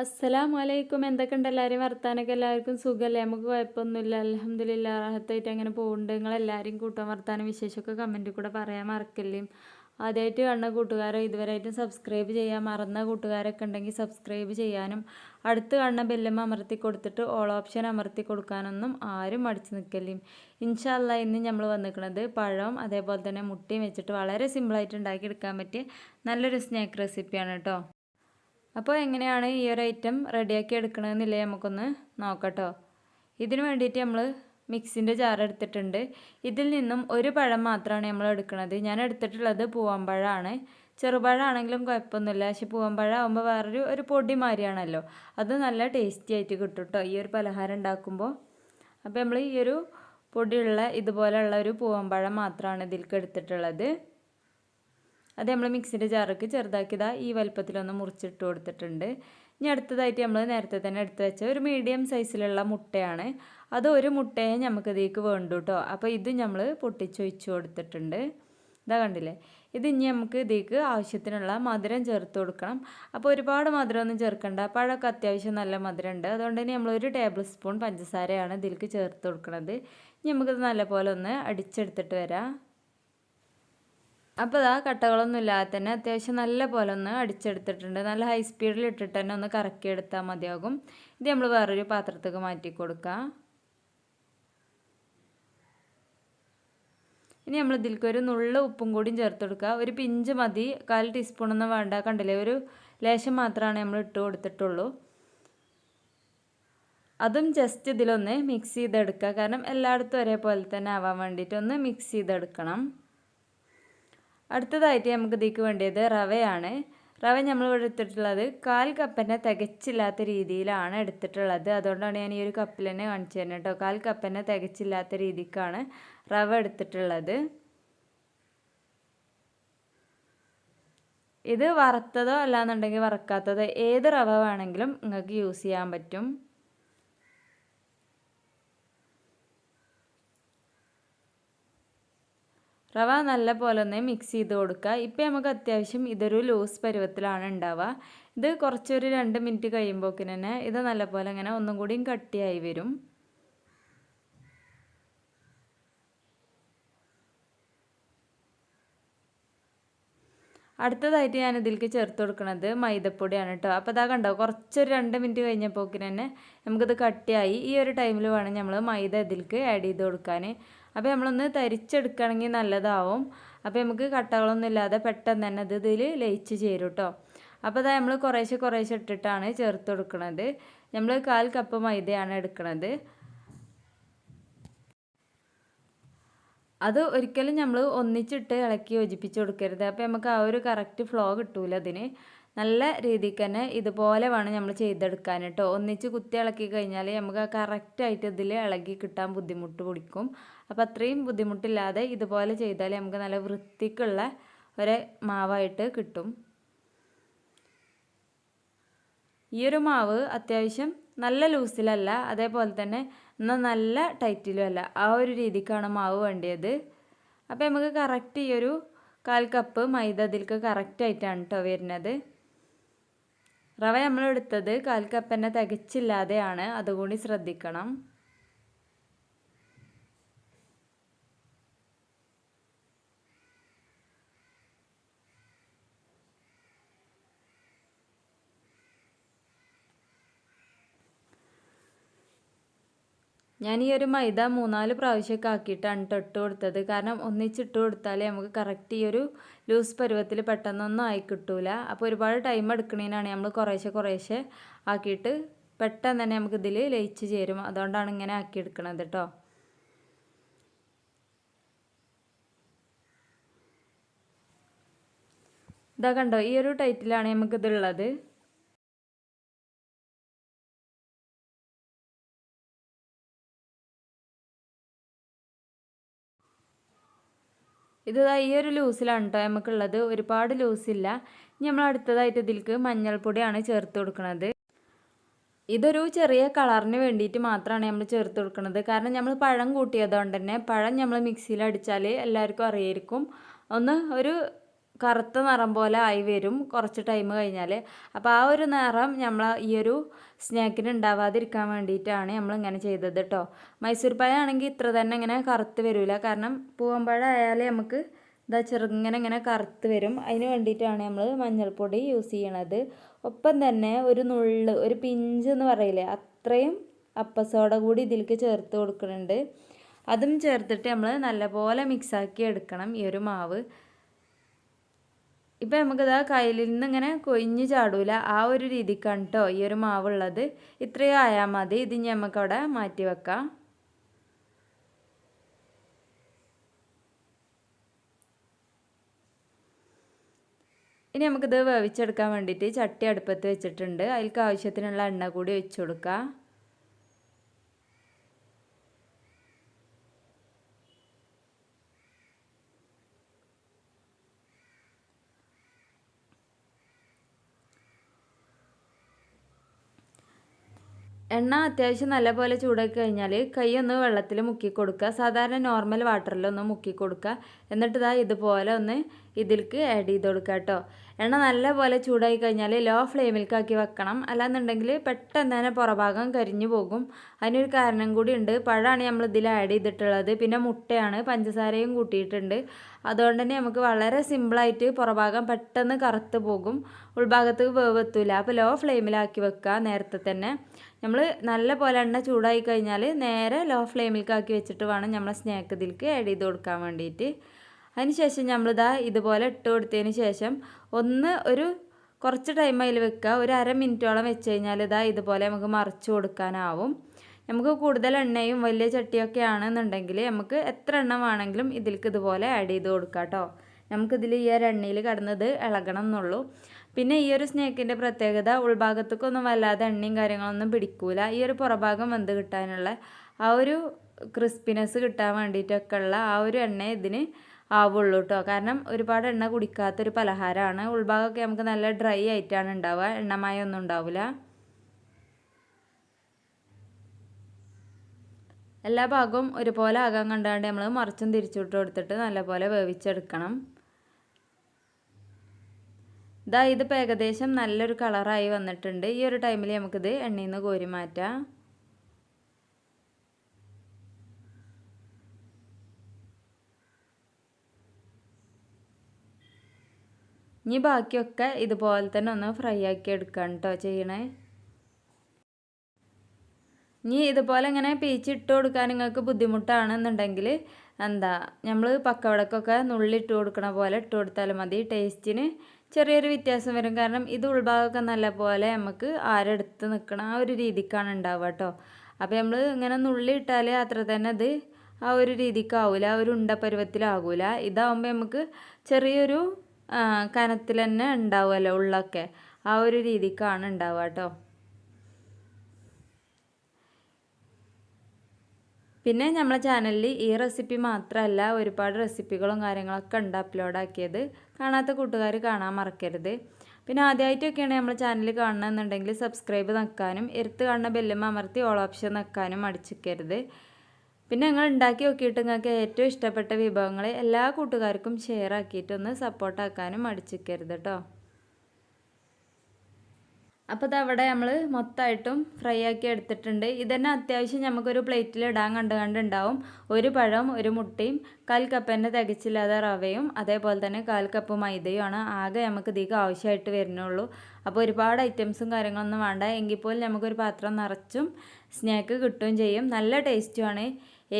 അസ്സലാം വലൈക്കും എന്തൊക്കെയുണ്ട്? എല്ലാവരും വർത്താനൊക്കെ എല്ലാവർക്കും സുഖമല്ലേ? നമുക്ക് കുഴപ്പമൊന്നുമില്ല. അലഹമ്മദില്ല റാഹത്തായിട്ട് അങ്ങനെ പോകുന്നുണ്ട് നിങ്ങളെല്ലാവരും കൂട്ടാൻ വർത്താനം വിശേഷമൊക്കെ കമന്റിൽ കൂടെ പറയാൻ മറക്കല്ലേ? ആദ്യമായിട്ട് കണ്ട കൂട്ടുകാരോ ഇതുവരെയായിട്ടും സബ്സ്ക്രൈബ് ചെയ്യാൻ മറന്ന കൂട്ടുകാരൊക്കെ ഉണ്ടെങ്കിൽ സബ്സ്ക്രൈബ് ചെയ്യാനും അടുത്ത് കാണുന്ന ബെല്ലും അമർത്തി കൊടുത്തിട്ട് ഓൾ ഓപ്ഷൻ അമർത്തി കൊടുക്കാനൊന്നും ആരും മടിച്ചു നിൽക്കല്ലേ? ഇൻഷാല്ല ഇന്ന് നമ്മൾ വന്നിരിക്കുന്നത് പഴം അതേപോലെ തന്നെ മുട്ടയും വെച്ചിട്ട് വളരെ സിമ്പിളായിട്ട് ഉണ്ടാക്കിയെടുക്കാൻ പറ്റിയ നല്ലൊരു സ്നാക്ക് റെസിപ്പിയാണ് കേട്ടോ. അപ്പോൾ എങ്ങനെയാണ് ഈ ഒരു ഐറ്റം റെഡിയാക്കി എടുക്കണമെന്നില്ലേ നമുക്കൊന്ന് നോക്കട്ടോ. ഇതിന് വേണ്ടിയിട്ട് നമ്മൾ മിക്സിന്റെ ജാർ എടുത്തിട്ടുണ്ട്. ഇതിൽ നിന്നും ഒരു പഴം മാത്രമാണ് നമ്മൾ എടുക്കുന്നത് ഞാൻ എടുത്തിട്ടുള്ളത് പൂവമ്പഴമാണ് ചെറുപഴമാണെങ്കിലും കുഴപ്പമൊന്നുമില്ല. പക്ഷെ പൂവമ്പഴം ആകുമ്പോൾ വേറൊരു ഒരു പൊടി മാതിരിയാണല്ലോ. അത് നല്ല ടേസ്റ്റി ആയിട്ട് കിട്ടും കേട്ടോ ഈ ഒരു പലഹാരം ഉണ്ടാക്കുമ്പോൾ അപ്പോൾ നമ്മൾ ഈ ഒരു പൊടിയുള്ള ഇതുപോലെയുള്ള ഒരു പൂവമ്പഴം മാത്രമാണ് ഇതിലേക്ക് എടുത്തിട്ടുള്ളത്. അത് നമ്മൾ മിക്സിന്റെ ജാറൊക്കെ ചെറുതാക്കിയതാ ഈ വലുപ്പത്തിലൊന്ന് മുറിച്ചിട്ട് കൊടുത്തിട്ടുണ്ട്. ഇനി അടുത്തതായിട്ട് നമ്മൾ നേരത്തെ തന്നെ എടുത്ത് വെച്ച ഒരു മീഡിയം സൈസിലുള്ള മുട്ടയാണ്. അത് ഒരു മുട്ടയെ നമുക്ക് ഇതിലേക്ക് വേണ്ടു കേട്ടോ അപ്പോൾ ഇത് നമ്മൾ പൊട്ടിച്ചൊഴിച്ച് കൊടുത്തിട്ടുണ്ട്. ഇതാ കണ്ടില്ലേ? ഇത് ഇനി നമുക്ക് ഇതിലേക്ക് ആവശ്യത്തിനുള്ള മധുരം ചേർത്ത് കൊടുക്കണം. അപ്പോൾ ഒരുപാട് മധുരമൊന്നും ചേർക്കണ്ട. പഴമൊക്കെ അത്യാവശ്യം നല്ല മധുരം ഉണ്ട് അതുകൊണ്ട് തന്നെ നമ്മൾ ഒരു ടേബിൾ സ്പൂൺ പഞ്ചസാരയാണ് ഇതിലേക്ക് ചേർത്ത് കൊടുക്കുന്നത് ഇനി നമുക്കിത് നല്ലപോലെ ഒന്ന് അടിച്ചെടുത്തിട്ട് വരാം. അപ്പോൾ ആ കട്ടകളൊന്നും ഇല്ലാതെ തന്നെ അത്യാവശ്യം നല്ല പോലെ ഒന്ന് അടിച്ചെടുത്തിട്ടുണ്ട്. നല്ല ഹൈ സ്പീഡിൽ ഇട്ടിട്ട് തന്നെ ഒന്ന് കറക്കി എടുത്താൽ മതിയാകും. ഇത് നമ്മൾ വേറൊരു പാത്രത്തേക്ക് മാറ്റി കൊടുക്കാം. ഇനി നമ്മൾ ഇതിലേക്ക് ഒരു നുള്ള ഉപ്പും കൂടിയും ചേർത്ത് കൊടുക്കുക ഒരു പിഞ്ച് മതി. കാൽ ടീസ്പൂണൊന്നും വേണ്ട. കണ്ടില്ലേ? ഒരു ലേശം മാത്രമാണ് നമ്മൾ ഇട്ട് കൊടുത്തിട്ടുള്ളൂ. അതും ജസ്റ്റ് ഇതിലൊന്ന് മിക്സ് ചെയ്തെടുക്കുക കാരണം എല്ലായിടത്തും ഒരേപോലെ തന്നെ ആവാൻ വേണ്ടിയിട്ട് ഒന്ന് മിക്സ് ചെയ്തെടുക്കണം. അടുത്തതായിട്ട് നമുക്ക് ഇതിക്ക് വേണ്ടിയത് റവയാണ്. റവ നമ്മൾ ഇവിടെ എടുത്തിട്ടുള്ളത് കാൽ കപ്പന്നെ തികച്ചില്ലാത്ത രീതിയിലാണ് എടുത്തിട്ടുള്ളത്. അതുകൊണ്ടാണ് ഞാൻ ഈ ഒരു കപ്പിൽ തന്നെ കാണിച്ചു തരുന്നത് കേട്ടോ. കാൽ കപ്പന്നെ തികച്ചില്ലാത്ത രീതിക്കാണ് റവ എടുത്തിട്ടുള്ളത്. ഇത് വറുത്തതോ അല്ലാന്നുണ്ടെങ്കിൽ വറക്കാത്തതോ ഏത് റവ വേണമെങ്കിലും നിങ്ങൾക്ക് യൂസ് ചെയ്യാൻ പറ്റും. റവ നല്ല പോലെ ഒന്ന് മിക്സ് ചെയ്ത് കൊടുക്കുക. ഇപ്പം നമുക്ക് അത്യാവശ്യം ഇതൊരു ലൂസ് പരുവത്തിലാണ് ഉണ്ടാവുക. ഇത് കുറച്ചൊരു രണ്ട് മിനിറ്റ് കഴിയുമ്പോഴേക്കിന് തന്നെ ഇത് നല്ലപോലെ ഇങ്ങനെ ഒന്നും കൂടിയും കട്ടിയായി വരും. അടുത്തതായിട്ട് ഞാൻ ഇതിലേക്ക് ചേർത്ത് കൊടുക്കുന്നത് മൈദപ്പൊടിയാണ് കേട്ടോ. അപ്പോൾ അതാ കണ്ടോ കുറച്ചൊരു രണ്ട് മിനിറ്റ് കഴിഞ്ഞപ്പോക്കിന് തന്നെ നമുക്കിത് കട്ടിയായി. ഈ ഒരു ടൈമിൽ വേണം നമ്മൾ മൈദ ഇതിലേക്ക് ആഡ് ചെയ്ത് കൊടുക്കാൻ അപ്പോൾ നമ്മളൊന്ന് തരിച്ചെടുക്കുകയാണെങ്കിൽ നല്ലതാവും. അപ്പോൾ നമുക്ക് കട്ടകളൊന്നും ഇല്ലാതെ പെട്ടെന്ന് തന്നെ ഇത് ഇതിൽ ലയിച്ച് ചേരും കേട്ടോ അപ്പോൾ അതാ നമ്മൾ കുറേശ്ശെ കുറേശ്ശെ ഇട്ടിട്ടാണ് ചേർത്ത് കൊടുക്കുന്നത് നമ്മൾ കാൽ കപ്പ് മൈദയാണ് എടുക്കുന്നത് അത് ഒരിക്കലും നമ്മൾ ഒന്നിച്ചിട്ട് ഇളക്കി യോജിപ്പിച്ച് കൊടുക്കരുത്. അപ്പോൾ നമുക്ക് ആ ഒരു കറക്റ്റ് ഫ്ലോ കിട്ടൂല അതിന്. നല്ല രീതിക്ക് തന്നെ ഇതുപോലെ വേണം നമ്മൾ ചെയ്തെടുക്കാൻ കേട്ടോ ഒന്നിച്ച് കുത്തി ഇളക്കി കഴിഞ്ഞാൽ നമുക്ക് ആ കറക്റ്റായിട്ട് ഇതിൽ ഇളകി കിട്ടാൻ ബുദ്ധിമുട്ട് പിടിക്കും. അപ്പോൾ അത്രയും ബുദ്ധിമുട്ടില്ലാതെ ഇതുപോലെ ചെയ്താൽ നമുക്ക് നല്ല വൃത്തിക്കുള്ള ഒരു മാവായിട്ട് കിട്ടും. ഈ ഒരു മാവ് അത്യാവശ്യം നല്ല ലൂസിലല്ല അതേപോലെ തന്നെ എന്നാൽ നല്ല ടൈറ്റിലും അല്ല. ആ ഒരു രീതിക്കാണ് മാവ് വേണ്ടിയത്. അപ്പോൾ നമുക്ക് കറക്റ്റ് ഈ ഒരു കാൽ കപ്പ് മൈദ അതിൽക്ക് കറക്റ്റായിട്ടാണ് കേട്ടോ വരുന്നത്. റവ നമ്മൾ എടുത്തത് കാൽ കപ്പ് തന്നെ തികച്ചില്ലാതെയാണ് അതുകൂടി ശ്രദ്ധിക്കണം. ഞാൻ ഈ ഒരു മൈദ മൂന്നാൽ പ്രാവശ്യമൊക്കെ ആക്കിയിട്ടാണ് തൊട്ട് കൊടുത്തത്. കാരണം ഒന്നിച്ചിട്ട് കൊടുത്താലേ നമുക്ക് കറക്റ്റ് ഈ ഒരു ലൂസ് പരുവത്തിൽ പെട്ടെന്നൊന്നും ആയി കിട്ടൂല. അപ്പോൾ ഒരുപാട് ടൈം എടുക്കണേനാണ് നമ്മൾ കുറേശ്ശെ കുറേശ്ശെ ആക്കിയിട്ട് പെട്ടെന്ന് തന്നെ നമുക്ക് ഇതിൽ ലയിച്ച് ചേരും. അതുകൊണ്ടാണ് ഇങ്ങനെ ആക്കിയെടുക്കണത് കേട്ടോ ഇതാ കണ്ടോ ഈ ഒരു ടൈറ്റിലാണ് നമുക്കിതുള്ളത് ഇത് ഈ ഒരു ലൂസിലാണ് കേട്ടോ നമുക്കുള്ളത് ഒരുപാട് ലൂസില്ല. ഇനി നമ്മൾ അടുത്തതായിട്ട് ഇതിലേക്ക് മഞ്ഞൾപ്പൊടിയാണ് ചേർത്ത് കൊടുക്കുന്നത് ഇതൊരു ചെറിയ കളറിന് വേണ്ടിയിട്ട് മാത്രമാണ് നമ്മൾ ചേർത്ത് കൊടുക്കുന്നത് കാരണം നമ്മൾ പഴം കൂട്ടിയതുകൊണ്ട് തന്നെ പഴം നമ്മൾ മിക്സിയിൽ അടിച്ചാൽ എല്ലാവർക്കും അറിയായിരിക്കും. ഒന്ന് ഒരു കറുത്ത നിറം പോലെ ആയി വരും കുറച്ച് ടൈം കഴിഞ്ഞാൽ അപ്പോൾ ആ ഒരു നിറം നമ്മൾ ഈ ഒരു സ്നാക്കിന് ഉണ്ടാവാതിരിക്കാൻ വേണ്ടിയിട്ടാണ് നമ്മൾ ഇങ്ങനെ ചെയ്തത് കേട്ടോ മൈസൂർ പഴം ആണെങ്കിൽ ഇത്ര തന്നെ ഇങ്ങനെ കറുത്ത് വരില്ല കാരണം പൂവമ്പഴം ആയാലേ നമുക്ക് ഇതാ ചെറുങ്ങനെ ഇങ്ങനെ കറുത്ത് വരും. അതിന് വേണ്ടിയിട്ടാണ് നമ്മൾ മഞ്ഞൾപ്പൊടി യൂസ് ചെയ്യണത്. ഒപ്പം തന്നെ ഒരു നുള്ള് ഒരു പിഞ്ച് എന്ന് പറയില്ലേ അത്രയും അപ്പസോട കൂടി ഇതിലേക്ക് ചേർത്ത് കൊടുക്കുന്നുണ്ട് അതും ചേർത്തിട്ട് നമ്മൾ നല്ലപോലെ മിക്സാക്കി എടുക്കണം ഈ ഒരു മാവ്. ഇപ്പം നമുക്കിതാ കയ്യിൽ നിന്ന് ഇങ്ങനെ കൊയിഞ്ഞ് ചാടൂല. ആ ഒരു രീതിക്കാണ് കേട്ടോ ഈ ഒരു മാവുള്ളത്. ഇത്രയും ആയാൽ മതി. ഇത് നമുക്കവിടെ മാറ്റി വെക്കാം. ഇനി നമുക്കിത് വേവിച്ചെടുക്കാൻ വേണ്ടിയിട്ട് ചട്ടി അടുപ്പത്ത് വെച്ചിട്ടുണ്ട്. അതിൽക്ക് ആവശ്യത്തിനുള്ള എണ്ണ കൂടി ഒഴിച്ചു കൊടുക്കുക എണ്ണ അത്യാവശ്യം നല്ലപോലെ ചൂടാക്കി കഴിഞ്ഞാൽ കൈ ഒന്ന് വെള്ളത്തിൽ മുക്കി കൊടുക്കുക. സാധാരണ നോർമൽ വാട്ടറിലൊന്ന് മുക്കി കൊടുക്കുക. എന്നിട്ട് ഇതാ ഇതുപോലെ ഒന്ന് ഇതിലേക്ക് ആഡ് ചെയ്ത് കൊടുക്കുക കേട്ടോ എണ്ണ നല്ലപോലെ ചൂടായി കഴിഞ്ഞാൽ ലോ ഫ്ലെയിമിൽ കാക്കി വെക്കണം. അല്ലാന്നുണ്ടെങ്കിൽ പെട്ടെന്ന് തന്നെ പുറഭാഗം കരിഞ്ഞു പോകും. അതിനൊരു കാരണം കൂടി ഉണ്ട്. പഴമാണ് നമ്മൾ ഇതിൽ ആഡ് ചെയ്തിട്ടുള്ളത്. പിന്നെ മുട്ടയാണ് പഞ്ചസാരയും കൂട്ടിയിട്ടുണ്ട്. അതുകൊണ്ട് തന്നെ നമുക്ക് വളരെ സിമ്പിളായിട്ട് പുറഭാഗം പെട്ടെന്ന് കറുത്ത് പോകും. ഉൾഭാഗത്ത് വേവെത്തൂല. അപ്പോൾ ലോ ഫ്ലെയിമിലാക്കി വെക്കുക നേരത്തെ തന്നെ. നമ്മൾ നല്ല പോലെ എണ്ണ ചൂടായി കഴിഞ്ഞാൽ നേരെ ലോ ഫ്ലെയിമിലേക്കാക്കി വെച്ചിട്ട് വേണം നമ്മൾ സ്നാക്ക് ഇതിലേക്ക് ആഡ് ചെയ്ത് കൊടുക്കാൻ വേണ്ടിയിട്ട് അതിന് ശേഷം നമ്മളിതാ ഇതുപോലെ ഇട്ട് കൊടുത്തതിന് ശേഷം ഒന്ന് ഒരു കുറച്ച് ടൈം അതിൽ വെക്കുക. ഒരു അര മിനിറ്റോളം വെച്ച് കഴിഞ്ഞാൽ ഇതാ ഇതുപോലെ നമുക്ക് മറിച്ച് കൊടുക്കാനാവും. നമുക്ക് കൂടുതൽ എണ്ണയും വലിയ ചട്ടിയൊക്കെ ആണെന്നുണ്ടെങ്കിൽ നമുക്ക് എത്ര എണ്ണ വേണമെങ്കിലും ഇതിലേക്ക് ഇതുപോലെ ആഡ് ചെയ്ത് കൊടുക്കാം കേട്ടോ. നമുക്കിതിൽ ഈ ഒരു എണ്ണയിൽ കടന്നത് ഇളകണം എന്നുള്ളൂ. പിന്നെ ഈ ഒരു സ്നേക്കിന്റെ പ്രത്യേകത ഉൾഭാഗത്തേക്കൊന്നും വല്ലാതെ എണ്ണയും കാര്യങ്ങളൊന്നും പിടിക്കൂല. ഈ ഒരു പുറഭാഗം വെന്ത് കിട്ടാനുള്ള ആ ഒരു ക്രിസ്പിനെസ് കിട്ടാൻ വേണ്ടിയിട്ടൊക്കെ ഉള്ള ആ ഒരു എണ്ണ ഇതിന് ആവുള്ളൂ കേട്ടോ കാരണം ഒരുപാട് എണ്ണ കുടിക്കാത്തൊരു പലഹാരമാണ് ഉൾഭാഗമൊക്കെ നമുക്ക് നല്ല ഡ്രൈ ആയിട്ടാണ് ഉണ്ടാവുക. എണ്ണമയൊന്നും ഉണ്ടാവില്ല എല്ലാ ഭാഗവും ഒരുപോലെ ആകാൻ കണ്ടാണ്ട് നമ്മൾ മറിച്ചും തിരിച്ചുവിട്ട് കൊടുത്തിട്ട് നല്ലപോലെ വേവിച്ചെടുക്കണം. ഇതാ ഇതിപ്പോൾ ഏകദേശം നല്ലൊരു കളറായി വന്നിട്ടുണ്ട്. ഈ ഒരു ടൈമിൽ നമുക്കിത് എണ്ണയിൽ നിന്ന് കോരി മാറ്റാം. ഇനി ബാക്കിയൊക്കെ ഇതുപോലെ തന്നെ ഒന്ന് ഫ്രൈ ആക്കി എടുക്കാം കേട്ടോ ചെയ്യണേ. ഇനി ഇതുപോലെ ഇങ്ങനെ പീച്ചിട്ട് കൊടുക്കാൻ നിങ്ങൾക്ക് ബുദ്ധിമുട്ടാണെന്നുണ്ടെങ്കിൽ എന്താ നമ്മൾ പക്കവടക്കൊക്കെ നുള്ളിട്ട് കൊടുക്കണ പോലെ ഇട്ട് കൊടുത്താൽ മതി. ടേസ്റ്റിന് ചെറിയൊരു വ്യത്യാസം വരും. കാരണം ഇത് ഉൾഭാഗമൊക്കെ നല്ല പോലെ നമുക്ക് ആരെടുത്ത് നിൽക്കണം ആ ഒരു രീതിക്കാണ് ഉണ്ടാവുക കേട്ടോ അപ്പോൾ നമ്മൾ ഇങ്ങനെ നുള്ളി ഇട്ടാൽ അത്ര തന്നെ അത് ആ ഒരു രീതിക്കാവില്ല ആ ഒരു ഉണ്ട പരുവത്തിലാകില്ല ഇതാവുമ്പോൾ നമുക്ക് ചെറിയൊരു കനത്തിൽ തന്നെ ഉണ്ടാവുമല്ലോ ഉള്ളൊക്കെ. ആ ഒരു രീതിക്കാണ് ഉണ്ടാവുക കേട്ടോ. പിന്നെ നമ്മളെ ചാനലിൽ ഈ റെസിപ്പി മാത്രമല്ല ഒരുപാട് റെസിപ്പികളും കാര്യങ്ങളൊക്കെ ഉണ്ട് അപ്ലോഡ് ആക്കിയത്. കാണാത്ത കൂട്ടുകാർ കാണാൻ മറക്കരുത്. പിന്നെ ആദ്യമായിട്ടൊക്കെയാണ് നമ്മൾ ചാനൽ കാണണമെന്നുണ്ടെങ്കിൽ സബ്സ്ക്രൈബ് നിൽക്കാനും എടുത്ത് കാണുന്ന ബെല്ലും അമർത്തി ഓൾ ഓപ്ഷൻ നിൽക്കാനും അടിച്ചിക്കരുത് പിന്നെ നിങ്ങൾ ഉണ്ടാക്കി നോക്കിയിട്ട് നിങ്ങൾക്ക് ഏറ്റവും ഇഷ്ടപ്പെട്ട വിഭവങ്ങൾ എല്ലാ കൂട്ടുകാർക്കും ഷെയർ ആക്കിയിട്ടൊന്ന് സപ്പോർട്ടാക്കാനും മടിച്ചിക്കരുത് കേട്ടോ അപ്പോൾ അവിടെ നമ്മൾ മൊത്തമായിട്ടും ഫ്രൈ ആക്കി എടുത്തിട്ടുണ്ട്. ഇതന്നെ അത്യാവശ്യം നമുക്കൊരു പ്ലേറ്റിൽ ഇടാൻ കണ്ട് കണ്ടുണ്ടാവും ഒരു പഴം ഒരു മുട്ടയും കാൽ കപ്പന്റെ തികച്ചില്ലാതെ റവയും അതേപോലെ തന്നെ കാൽ കപ്പ് മൈദയുമാണ് ആകെ നമുക്ക് ഇതിക്ക് ആവശ്യമായിട്ട് വരുന്നുള്ളൂ. അപ്പോൾ ഒരുപാട് ഐറ്റംസും കാര്യങ്ങളൊന്നും വേണ്ട. എങ്കിൽ പോലും നമുക്കൊരു പാത്രം നിറച്ചും സ്നാക്ക് കിട്ടുകയും ചെയ്യും. നല്ല ടേസ്റ്റുമാണ്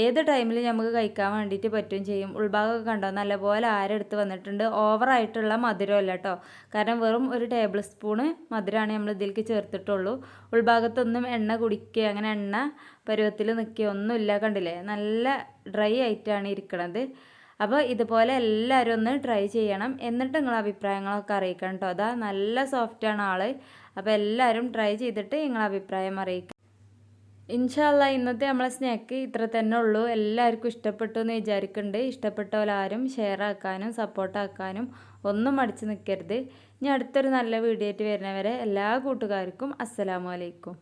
ഏത് ടൈമിൽ നമുക്ക് കഴിക്കാൻ വേണ്ടിയിട്ട് പറ്റുകയും ചെയ്യും. ഉൾഭാഗമൊക്കെ കണ്ടോ? നല്ലപോലെ ആരെടുത്ത് വന്നിട്ടുണ്ട്. ഓവറായിട്ടുള്ള മധുരമല്ല കേട്ടോ കാരണം വെറും ഒരു ടേബിൾ സ്പൂണ് മധുരമാണ് നമ്മൾ ഇതിലേക്ക് ചേർത്തിട്ടുള്ളൂ. ഉൾഭാഗത്തൊന്നും എണ്ണ കുടിക്കുക അങ്ങനെ എണ്ണ പരുവത്തിൽ നിൽക്കുക ഒന്നുമില്ല കണ്ടില്ലേ? നല്ല ഡ്രൈ ആയിട്ടാണ് ഇരിക്കണത്. അപ്പോൾ ഇതുപോലെ എല്ലാവരും ഒന്ന് ട്രൈ ചെയ്യണം. എന്നിട്ട് നിങ്ങളെ അഭിപ്രായങ്ങളൊക്കെ അറിയിക്കണം കേട്ടോ അതാ നല്ല സോഫ്റ്റാണ് ആൾ അപ്പോൾ എല്ലാവരും ട്രൈ ചെയ്തിട്ട് നിങ്ങളെ അഭിപ്രായം അറിയിക്കുക ഇൻഷാല്ല ഇന്നത്തെ നമ്മളെ സ്നാക്ക് ഇത്ര തന്നെ ഉള്ളൂ. എല്ലാവർക്കും ഇഷ്ടപ്പെട്ടു എന്ന് വിചാരിക്കുന്നുണ്ട് ഇഷ്ടപ്പെട്ടവരാരും ഷെയർ ആക്കാനും സപ്പോർട്ടാക്കാനും ഒന്നും മടിച്ച് നിൽക്കരുത് ഇനി അടുത്തൊരു നല്ല വീഡിയോ ആയിട്ട് വരുന്നവരെ എല്ലാ കൂട്ടുകാർക്കും അസ്സലാമു അലൈക്കും.